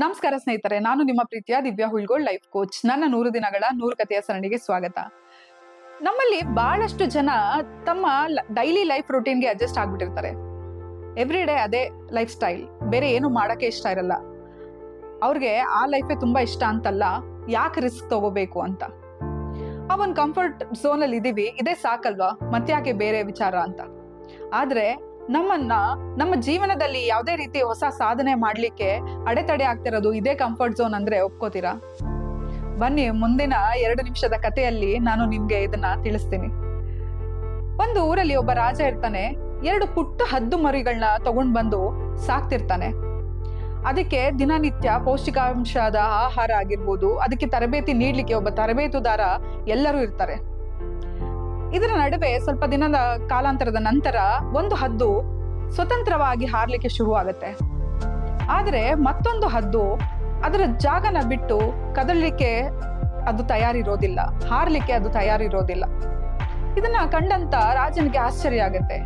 ನಮಸ್ಕಾರ ಸ್ನೇಹಿತರೆ, ನಾನು ನಿಮ್ಮ ಪ್ರೀತಿಯ ದಿವ್ಯಾ ಹುಲ್ಗೋಳ್ ಲೈಫ್ ಕೋಚ್ ನನ್ನ ನೂರು ದಿನಗಳ ನೂರು ಕಥೆಯ ಸರಣಿಗೆ ಸ್ವಾಗತ. ನಮ್ಮಲ್ಲಿ ಬಹಳಷ್ಟು ಜನ ತಮ್ಮ ಡೈಲಿ ಲೈಫ್ ರುಟೀನ್ಗೆ ಅಡ್ಜಸ್ಟ್ ಆಗ್ಬಿಟ್ಟಿರ್ತಾರೆ. ಎವ್ರಿ ಡೇ ಅದೇ ಲೈಫ್ ಸ್ಟೈಲ್ ಬೇರೆ ಏನು ಮಾಡೋಕ್ಕೆ ಇಷ್ಟ ಇರಲ್ಲ. ಅವ್ರಿಗೆ ಆ ಲೈಫೇ ತುಂಬಾ ಇಷ್ಟ ಅಂತಲ್ಲ, ಯಾಕೆ ರಿಸ್ಕ್ ತಗೋಬೇಕು ಅಂತ. ಆ ಒಂದು ಕಂಫರ್ಟ್ ಝೋನ್ ಅಲ್ಲಿ ಇದೀವಿ, ಇದೇ ಸಾಕಲ್ವಾ? ಮತ್ತೆ ಯಾಕೆ ಬೇರೆ ವಿಚಾರ ಅಂತ. ಆದ್ರೆ ನಮ್ಮನ್ನ, ನಮ್ಮ ಜೀವನದಲ್ಲಿ ಯಾವುದೇ ರೀತಿ ಹೊಸ ಸಾಧನೆ ಮಾಡಲಿಕ್ಕೆ ಅಡೆತಡೆ ಆಗ್ತಿರೋದು ಇದೇ ಕಂಫರ್ಟ್ ಝೋನ್ ಅಂದ್ರೆ ಒಪ್ಕೋತೀರಾ? ಬನ್ನಿ, ಮುಂದಿನ ಎರಡು ನಿಮಿಷದ ಕಥೆಯಲ್ಲಿ ನಾನು ನಿಮ್ಗೆ ಇದನ್ನ ತಿಳಿಸ್ತೀನಿ. ಒಂದು ಊರಲ್ಲಿ ಒಬ್ಬ ರಾಜ ಇರ್ತಾನೆ, ಎರಡು ಪುಟ್ಟ ಹದ್ದು ಮರಿಗಳನ್ನ ತಗೊಂಡ್ ಬಂದು ಸಾಕ್ತಿರ್ತಾನೆ. ಅದಕ್ಕೆ ದಿನನಿತ್ಯ ಪೌಷ್ಟಿಕಾಂಶದ ಆಹಾರ ಆಗಿರ್ಬೋದು, ಅದಕ್ಕೆ ತರಬೇತಿ ನೀಡ್ಲಿಕ್ಕೆ ಒಬ್ಬ ತರಬೇತುದಾರ ಎಲ್ಲರೂ ಇರ್ತಾರೆ. ಇದರ ನಡುವೆ ಸ್ವಲ್ಪ ದಿನದ ಕಾಲಾಂತರದ ನಂತರ ಒಂದು ಹದ್ದು ಸ್ವತಂತ್ರವಾಗಿ ಹಾರ್ಲಿಕ್ಕೆ ಶುರು ಆಗುತ್ತೆ ಆದರೆ ಮತ್ತೊಂದು ಹದ್ದು ಅದರ ಜಾಗನ ಬಿಟ್ಟು ಕದಲಿಕ್ಕೆ ಅದು ತಯಾರಿರೋದಿಲ್ಲ. ಹಾರ್ಲಿಕ್ಕೆ ಅದು ತಯಾರಿರೋದಿಲ್ಲ. ಇದನ್ನ ಕಂಡಂತ ರಾಜನಿಗೆ ಆಶ್ಚರ್ಯ ಆಗತ್ತೆ.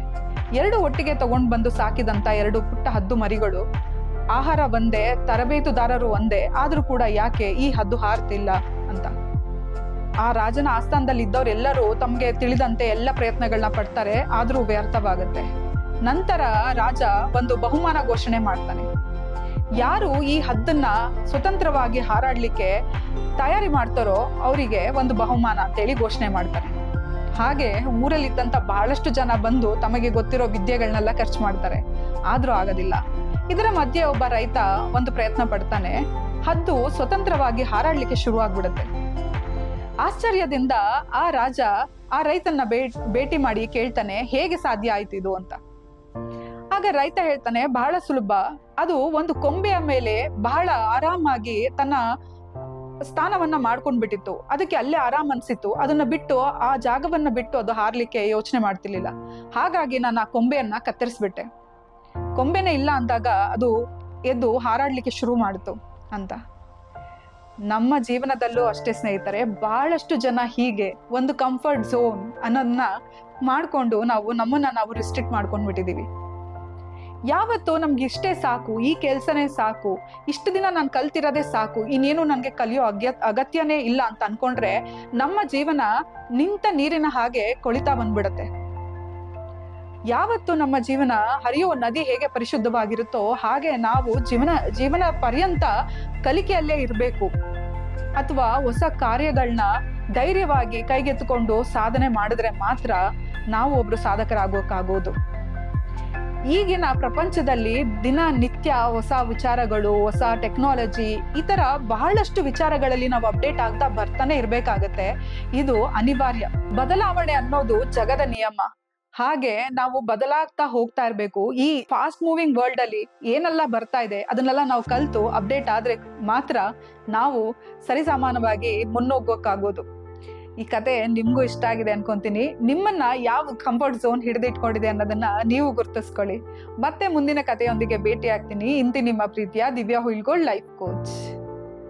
ಎರಡು ಒಟ್ಟಿಗೆ ತಗೊಂಡು ಬಂದು ಸಾಕಿದಂತ ಎರಡು ಪುಟ್ಟ ಹದ್ದು ಮರಿಗಳು ಆಹಾರ ಒಂದೇ, ತರಬೇತುದಾರರು ಒಂದೇ, ಆದರೂ ಕೂಡ ಯಾಕೆ ಈ ಹದ್ದು ಹಾರ್ತಿಲ್ಲ ಅಂತ. ಆ ರಾಜನ ಆಸ್ಥಾನದಲ್ಲಿ ಇದ್ದವರೆಲ್ಲರೂ ತಮಗೆ ತಿಳಿದಂತೆ ಎಲ್ಲ ಪ್ರಯತ್ನಗಳನ್ನ ಪಡ್ತಾರೆ, ಆದರೂ ವ್ಯರ್ಥವಾಗುತ್ತೆ. ನಂತರ ರಾಜ ಒಂದು ಬಹುಮಾನ ಘೋಷಣೆ ಮಾಡ್ತಾನೆ. ಯಾರು ಈ ಹದ್ದನ್ನ ಸ್ವತಂತ್ರವಾಗಿ ಹಾರಾಡ್ಲಿಕ್ಕೆ ತಯಾರಿ ಮಾಡ್ತಾರೋ ಅವರಿಗೆ ಒಂದು ಬಹುಮಾನ ಅಂತೇಳಿ ಘೋಷಣೆ ಮಾಡ್ತಾರೆ. ಹಾಗೆ ಊರಲ್ಲಿದ್ದಂಥ ಬಹಳಷ್ಟು ಜನ ಬಂದು ತಮಗೆ ಗೊತ್ತಿರೋ ವಿದ್ಯೆಗಳನ್ನೆಲ್ಲ ಖರ್ಚು ಮಾಡ್ತಾರೆ. ಆದರೂ ಆಗೋದಿಲ್ಲ. ಇದರ ಮಧ್ಯೆ ಒಬ್ಬ ರೈತ ಒಂದು ಪ್ರಯತ್ನ ಪಡ್ತಾನೆ. ಹದ್ದು ಸ್ವತಂತ್ರವಾಗಿ ಹಾರಾಡ್ಲಿಕ್ಕೆ ಶುರು ಆಗ್ಬಿಡುತ್ತೆ ಆಶ್ಚರ್ಯದಿಂದ ಆ ರಾಜ ಆ ರೈತನ್ನ ಭೇಟಿ ಮಾಡಿ ಕೇಳ್ತಾನೆ, ಹೇಗೆ ಸಾಧ್ಯ ಆಯ್ತು ಇದು ಅಂತ. ಆಗ ರೈತ ಹೇಳ್ತಾನೆ, ಬಹಳ ಸುಲಭ. ಅದು ಒಂದು ಕೊಂಬೆಯ ಮೇಲೆ ಬಹಳ ಆರಾಮಾಗಿ ತನ್ನ ಸ್ಥಾನವನ್ನ ಮಾಡ್ಕೊಂಡ್ ಬಿಟ್ಟಿತ್ತು. ಅದಕ್ಕೆ ಅಲ್ಲೇ ಆರಾಮ್ ಅನ್ಸಿತ್ತು. ಅದನ್ನ ಬಿಟ್ಟು ಆ ಜಾಗವನ್ನ ಬಿಟ್ಟು ಅದು ಹಾರ್ಲಿಕ್ಕೆ ಯೋಚನೆ ಮಾಡ್ತಿರ್ಲಿಲ್ಲ. ಹಾಗಾಗಿ ನಾನು ಆ ಕೊಂಬೆಯನ್ನ ಕತ್ತರಿಸ್ಬಿಟ್ಟೆ. ಕೊಂಬೆನೇ ಇಲ್ಲ ಅಂದಾಗ ಅದು ಎದ್ದು ಹಾರಾಡ್ಲಿಕ್ಕೆ ಶುರು ಮಾಡಿತು ಅಂತ. ನಮ್ಮ ಜೀವನದಲ್ಲೂ ಅಷ್ಟೇ ಸ್ನೇಹಿತರೆ, ಬಹಳಷ್ಟು ಜನ ಹೀಗೆ ಒಂದು ಕಂಫರ್ಟ್ ಝೋನ್ ಅನ್ನೋದನ್ನ ಮಾಡ್ಕೊಂಡು ನಾವು ನಮ್ಮನ್ನ ನಾವು ರಿಸ್ಟ್ರಿಕ್ಟ್ ಮಾಡ್ಕೊಂಡು ಬಿಟ್ಟಿದೀವಿ ಯಾವತ್ತು ನಮ್ಗೆ ಇಷ್ಟೇ ಸಾಕು, ಈ ಕೆಲಸನೇ ಸಾಕು, ಇಷ್ಟು ದಿನ ನಾನು ಕಲ್ತಿರೋದೇ ಸಾಕು, ಇನ್ನೇನು ನನಗೆ ಕಲಿಯೋ ಅಗ್ಯ, ಅಗತ್ಯನೇ ಇಲ್ಲ ಅಂತ ಅನ್ಕೊಂಡ್ರೆ ನಮ್ಮ ಜೀವನ ನಿಂತ ನೀರಿನ ಹಾಗೆ ಕೊಳಿತಾ ಬಂದ್ಬಿಡತ್ತೆ. ಯಾವತ್ತು ನಮ್ಮ ಜೀವನ ಹರಿಯುವ ನದಿ ಹೇಗೆ ಪರಿಶುದ್ಧವಾಗಿರುತ್ತೋ ಹಾಗೆ ನಾವು ಜೀವನ ಜೀವನ ಪರ್ಯಂತ ಕಲಿಕೆಯಲ್ಲೇ ಇರಬೇಕು. ಅಥವಾ ಹೊಸ ಕಾರ್ಯಗಳನ್ನ ಧೈರ್ಯವಾಗಿ ಕೈಗೆತ್ತಿಕೊಂಡು ಸಾಧನೆ ಮಾಡಿದ್ರೆ ಮಾತ್ರ ನಾವು ಒಬ್ರು ಸಾಧಕರಾಗೋಕ್ಕಾಗೋದು. ಈಗಿನ ಪ್ರಪಂಚದಲ್ಲಿ ದಿನ ನಿತ್ಯ ಹೊಸ ವಿಚಾರಗಳು, ಹೊಸ ಟೆಕ್ನಾಲಜಿ ಈ ಥರ ಬಹಳಷ್ಟು ವಿಚಾರಗಳಲ್ಲಿ ನಾವು ಅಪ್ಡೇಟ್ ಆಗ್ತಾ ಬರ್ತಾನೆ ಇರಬೇಕಾಗತ್ತೆ. ಇದು ಅನಿವಾರ್ಯ. ಬದಲಾವಣೆ ಅನ್ನೋದು ಜಗದ ನಿಯಮ. ಹಾಗೆ ನಾವು ಬದಲಾಗ್ತಾ ಹೋಗ್ತಾ ಇರಬೇಕು. ಈ ಫಾಸ್ಟ್ ಮೂವಿಂಗ್ ವರ್ಲ್ಡ್ ಅಲ್ಲಿ ಏನೆಲ್ಲ ಬರ್ತಾ ಇದೆ, ಅದನ್ನೆಲ್ಲ ನಾವು ಕಲ್ತು ಅಪ್ಡೇಟ್ ಆದ್ರೆ ಮಾತ್ರ ನಾವು ಸರಿಸಮಾನವಾಗಿ ಮುನ್ನೋಗೋಕ್ಕಾಗೋದು. ಈ ಕತೆ ನಿಮಗೂ ಇಷ್ಟ ಆಗಿದೆ ಅನ್ಕೊಂತೀನಿ. ನಿಮ್ಮನ್ನ ಯಾವ ಕಂಫರ್ಟ್ ಝೋನ್ ಹಿಡಿದಿಟ್ಕೊಂಡಿದೆ ಅನ್ನೋದನ್ನ ನೀವು ಗುರ್ತಿಸ್ಕೊಳ್ಳಿ. ಮತ್ತೆ ಮುಂದಿನ ಕಥೆಯೊಂದಿಗೆ ಭೇಟಿ ಆಗ್ತೀನಿ ಇಂತಿ ನಿಮ್ಮ ಪ್ರೀತಿಯ ದಿವ್ಯಾ ಹುಯಿಲ್ಗೋಳ್ ಲೈಫ್ ಕೋಚ್